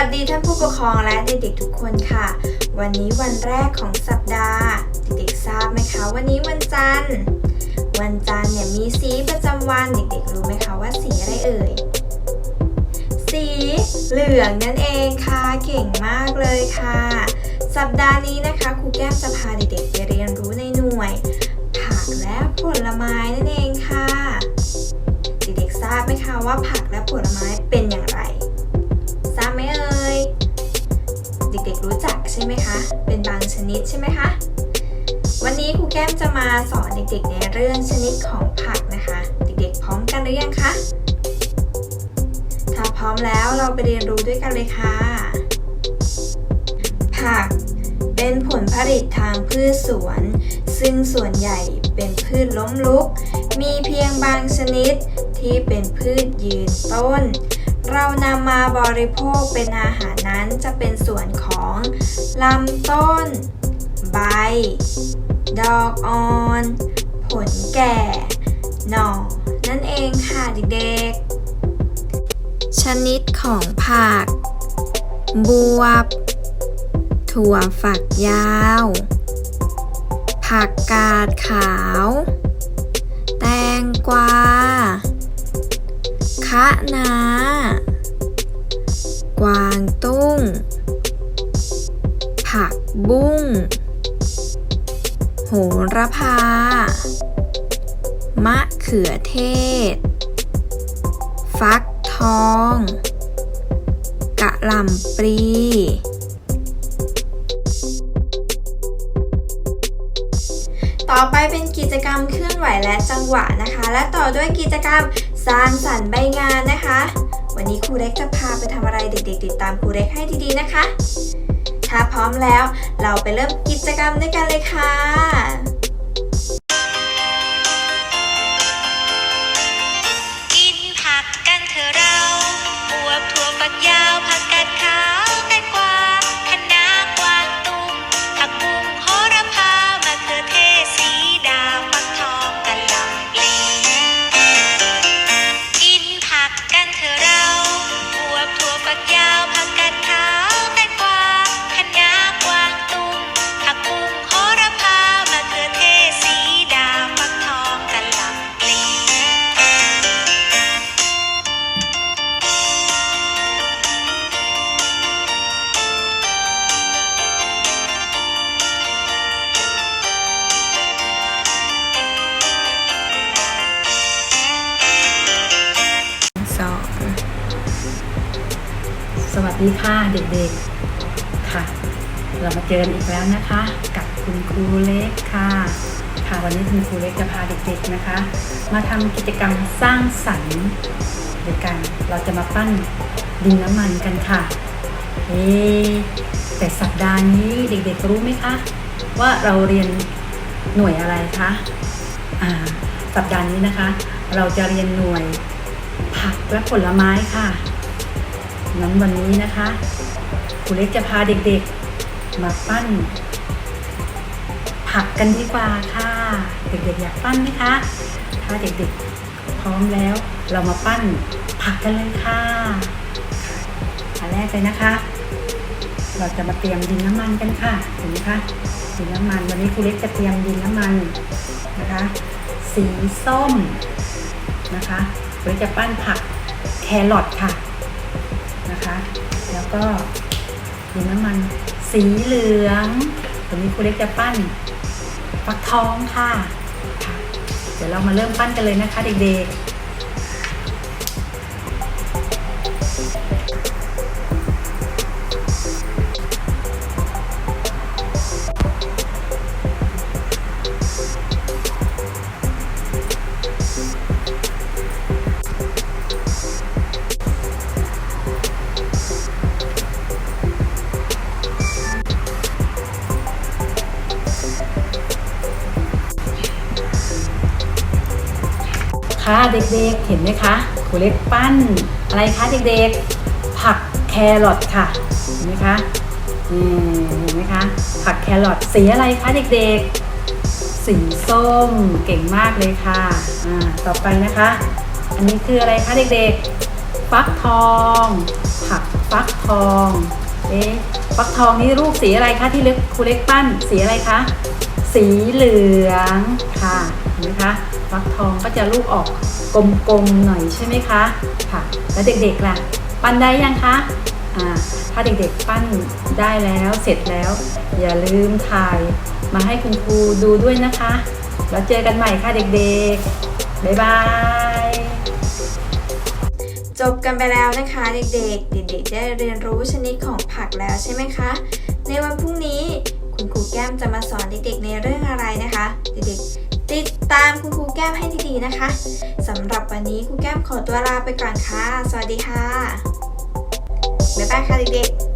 วัสดีท่านผู้ปกครองและเด็กๆทุกคนค่ะ วันนี้วันแรกของสัปดาห์ เด็กๆทราบไหมคะ วันนี้วันจันทร์ วันจันทร์เนี่ยมีสีประจำวันเด็กๆรู้ไหมคะว่าสีอะไรเอ่ย สีเหลืองนั่นเองค่ะ เก่งมากเลยค่ะ สัปดาห์นี้นะคะครูแก้มจะพาเด็กๆไปเรียนรู้ในหน่วย ผักและผลไม้นั่นเองค่ะ เด็กๆทราบไหมคะว่าผักและผลไม้ กๆรู้จักใช่ไหมคะ เป็นบางชนิดใช่ไหมคะ วันนี้ครูแก้มจะมาสอนเด็กๆ ในเรื่องชนิดของผักนะคะ เด็กๆ พร้อมกันหรือยังคะ ถ้าพร้อมแล้วเราไปเรียนรู้ด้วยกันเลยค่ะ ผักเป็นผลผลิตทางพืชสวน ซึ่งส่วนใหญ่เป็นพืชล้มลุก มีเพียงบางชนิดที่เป็นพืชยืนต้น เรานำมาบริโภคเป็นอาหารนั้นจะเป็นส่วนของลำต้น ใบ ดอกอ่อน ผลแก่ หน่อ นั่นเองค่ะเด็กๆ ชนิดของผัก บวบ ถั่วฝักยาว ผักกาดขาว แตงกวา คะนา กวางตุ้ง ผักบุ้ง โหระพา มะเขือเทศ ฟักทอง กะหล่ำปลีต่อไปเป็นกิจกรรมเคลื่อนไหวและจังหวะนะคะ และต่อด้วยกิจกรรม สร้างสรรค์ใบงานนะคะ วันนี้ครูเล็กจะพาไปทำอะไรเด็กๆ ติดตามครูเล็กให้ดีๆนะคะ ถ้าพร้อมแล้วเราไปเริ่มกิจกรรมด้วยกันเลยค่ะ ดีค่ะเด็กๆค่ะ เรามาเจอกันอีกแล้วนะคะ กับคุณครูเล็กค่ะค่ะวันนี้คุณครูเล็กจะพาเด็กๆนะคะ มาทำกิจกรรมสร้างสรรค์โดยการเราจะมาปั้นดินน้ำมันกันค่ะเอ๊แต่สัปดาห์นี้เด็กๆรู้ไหมคะ ว่าเราเรียนหน่วยอะไรคะอ่าสัปดาห์นี้นะคะ เราจะเรียนหน่วยผักและผลไม้ค่ะ งั้นวันนี้นะคะครูเล็กจะพาเด็กๆ มาปั้น ผักกันดีกว่าค่ะ เด็กๆอยากปั้นไหมคะ ถ้าเด็กๆพร้อมแล้ว เรามาปั้นผักกันเลยค่ะอันแรกเลยนะคะ เราจะมาเตรียมดินน้ำมันกันค่ะเห็นไหมคะดินน้ำมันวันนี้ครูเล็กจะเตรียมดินน้ำมันนะคะ สีส้มนะคะครูเล็กจะปั้นผักแครอทค่ะ นะคะ แล้วก็มีน้ำมันสีเหลืองตรงนี้ครูเล็กจะปั้นฟักทองค่ะ เดี๋ยวเรามาเริ่มปั้นกันเลยนะคะเด็กๆ ค่ะเด็กๆ เห็นไหมคะครูเล็กปั้นอะไรคะเด็กๆ ผักแครอทค่ะ เห็นไหมคะนี่เห็นไหมคะ ผักแครอทสีอะไรคะเด็กๆ สีส้มเก่งมากเลยค่ะอ่าต่อไปนะคะ อันนี้คืออะไรคะเด็กๆ ฟักทอง ผักฟักทองเอ๊ะฟักทองนี่รูปสีอะไรคะที่เล็กครูเล็กปั้นสีอะไรคะ สีเหลืองค่ะ นไหมคะฟักทองก็จะรูปออกกลมๆหน่อยใช่ไหมคะค่ะ แล้วเด็กๆล่ะ ปั้นได้ยังคะอ่าถ้าเด็กๆปั้นได้แล้วเสร็จแล้ว อย่าลืมถ่ายมาให้คุณครูดูด้วยนะคะ แล้วเจอกันใหม่ค่ะเด็กๆ บ๊ายบายจบกันไปแล้วนะคะเด็กๆ เด็กๆ ได้เรียนรู้ชนิดของผักแล้วใช่ไหมคะ ในวันพรุ่งนี้คุณครูแก้มจะมาสอนเด็กๆ ในเรื่องอะไรนะคะ เด็กๆ ตามคุณครูแก้มให้ดีๆนะคะสำหรับวันนี้ครูแก้มขอตัวลาไปก่อนค่ะ สวัสดีค่ะบ๊ายบายค่ะเด็กๆ